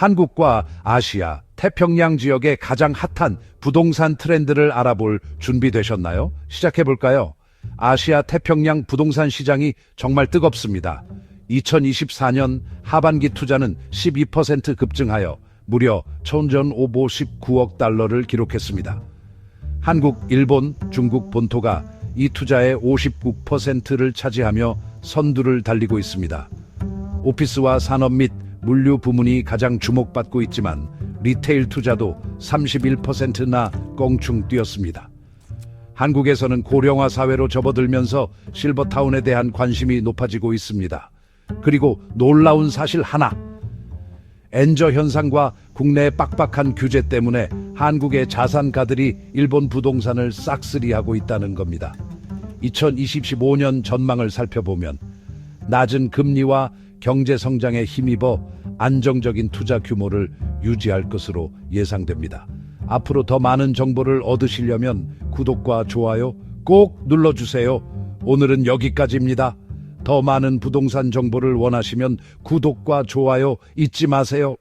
한국과 아시아, 태평양 지역의 가장 핫한 부동산 트렌드를 알아볼 준비되셨나요? 시작해볼까요? 아시아 태평양 부동산 시장이 정말 뜨겁습니다. 2024년 하반기 투자는 12% 급증하여 무려 1,559억 달러를 기록했습니다. 한국, 일본, 중국 본토가 이 투자의 59%를 차지하며 선두를 달리고 있습니다. 오피스와 산업 및 물류 부문이 가장 주목받고 있지만 리테일 투자도 31%나 껑충 뛰었습니다. 한국에서는 고령화 사회로 접어들면서 실버타운에 대한 관심이 높아지고 있습니다. 그리고 놀라운 사실 하나. 엔저 현상과 국내의 빡빡한 규제 때문에 한국의 자산가들이 일본 부동산을 싹쓸이하고 있다는 겁니다. 2025년 전망을 살펴보면 낮은 금리와 경제 성장에 힘입어 안정적인 투자 규모를 유지할 것으로 예상됩니다. 앞으로 더 많은 정보를 얻으시려면 구독과 좋아요 꼭 눌러주세요. 오늘은 여기까지입니다. 더 많은 부동산 정보를 원하시면 구독과 좋아요 잊지 마세요.